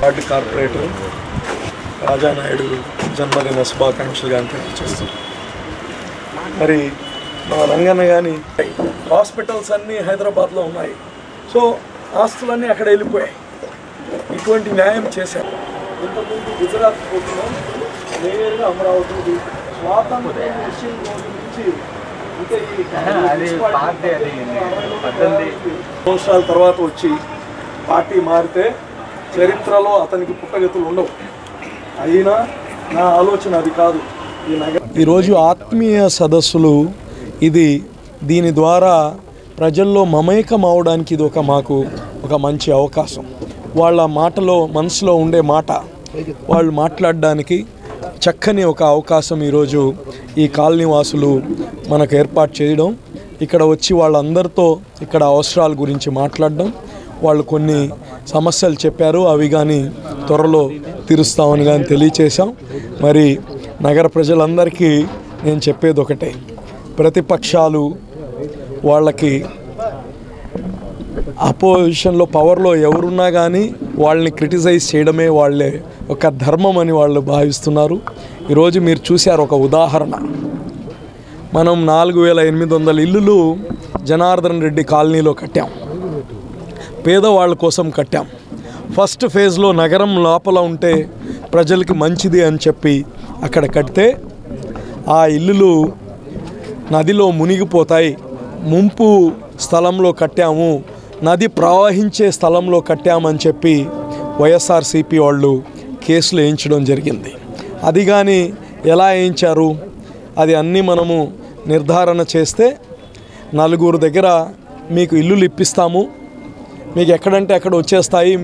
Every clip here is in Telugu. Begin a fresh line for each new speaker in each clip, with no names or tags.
వార్డు కార్పొరేటర్ రాజానాయుడు జన్మదిన శుభాకాంక్షలు కానీ తెలియజేస్తాం మరి మా రంగన్న కానీ హాస్పిటల్స్ అన్నీ హైదరాబాద్లో ఉన్నాయి. సో ఆస్తులన్నీ అక్కడ వెళ్ళిపోయాయి. ఇటువంటి న్యాయం చేశారు. ఇంతకుముందు గుజరాత్ పోతున్నాం నేరుగా అమరావతి స్వాతంత్రం నుంచి సంవత్సరాల తర్వాత వచ్చి పార్టీ మారితే చరిత్రలో అతనికి పుట్టగతులు ఉండవు. అయినా నా ఆలోచన అది కాదు. ఈ నగ ఈరోజు ఆత్మీయ సదస్సులు ఇది దీని ద్వారా ప్రజల్లో మమేకం అవడానికి ఇది ఒక మాకు ఒక మంచి అవకాశం. వాళ్ళ మాటలో మనసులో ఉండే మాట వాళ్ళు మాట్లాడడానికి చక్కని ఒక అవకాశం ఈరోజు ఈ కాలనీవాసులు మనకు ఏర్పాటు చేయడం ఇక్కడ వచ్చి వాళ్ళందరితో ఇక్కడ అవసరాల గురించి మాట్లాడడం వాళ్ళు కొన్ని సమస్యలు చెప్పారు. అవి కానీ త్వరలో తీరుస్తామని కానీ తెలియచేశాం. మరి నగర ప్రజలందరికీ నేను చెప్పేది ఒకటే. ప్రతిపక్షాలు వాళ్ళకి అపోజిషన్లో పవర్లో ఎవరున్నా కానీ వాళ్ళని క్రిటిసైజ్ చేయడమే వాళ్ళే ఒక ధర్మం అని వాళ్ళు భావిస్తున్నారు. ఈరోజు మీరు చూశారు ఒక ఉదాహరణ. మనం నాలుగు వేల ఎనిమిది వందల ఇల్లులు జనార్దన్ రెడ్డి కాలనీలో కట్టాం. పేదవాళ్ళ కోసం కట్టాం. ఫస్ట్ ఫేజ్లో నగరం లోపల ఉంటే ప్రజలకి మంచిది అని చెప్పి అక్కడ కడితే ఆ ఇల్లులు నదిలో మునిగిపోతాయి. ముంపు స్థలంలో కట్టాము. నది ప్రవహించే స్థలంలో కట్టామని చెప్పి వైఎస్ఆర్సీపీ వాళ్ళు కేసులు వేయించడం జరిగింది. అది కానీ ఎలా వేయించారు? అది అన్నీ మనము నిర్ధారణ చేస్తే నలుగురు దగ్గర మీకు ఇల్లులు ఇప్పిస్తాము. మీకు ఎక్కడంటే అక్కడ వచ్చేస్తాయి.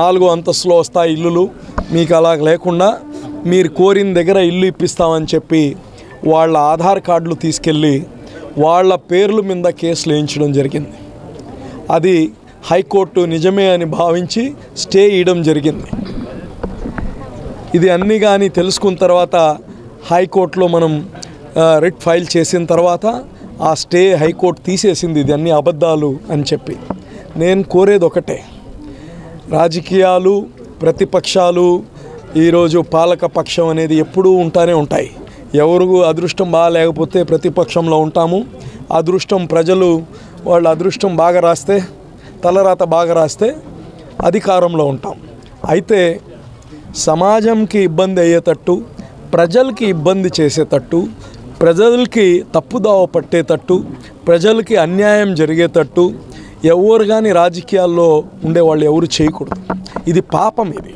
నాలుగు అంతస్తులో వస్తాయి ఇల్లులు. మీకు అలా లేకుండా మీరు కోరిన దగ్గర ఇల్లు ఇప్పిస్తామని చెప్పి వాళ్ళ ఆధార్ కార్డులు తీసుకెళ్ళి వాళ్ళ పేర్ల మీద కేసులు వేయించడం జరిగింది. అది హైకోర్టు నిజమే అని భావించి స్టే ఇవ్వడం జరిగింది. ఇది అన్నీ కానీ తెలుసుకున్న తర్వాత హైకోర్టులో మనం రిట్ ఫైల్ చేసిన తర్వాత ఆ స్టే హైకోర్టు తీసేసింది. ఇది అన్ని అబద్ధాలు అని చెప్పి. నేను కోరేది ఒకటే. రాజకీయాలు ప్రతిపక్షాలు ఈరోజు పాలక పక్షం అనేది ఎప్పుడూ ఉంటానే ఉంటాయి. ఎవరు అదృష్టం బాగాలేకపోతే ప్రతిపక్షంలో ఉంటాము. అదృష్టం ప్రజలు వాళ్ళ అదృష్టం బాగా రాస్తే తలరాత బాగా రాస్తే అధికారంలో ఉంటాం. అయితే సమాజంకి ఇబ్బంది అయ్యేటట్టు ప్రజలకి ఇబ్బంది చేసేటట్టు ప్రజలకి తప్పుదావ పట్టేటట్టు ప్రజలకి అన్యాయం జరిగేటట్టు ఎవరు కానీ రాజకీయాల్లో ఉండేవాళ్ళు ఎవరు చేయకూడదు. ఇది పాపం ఇది.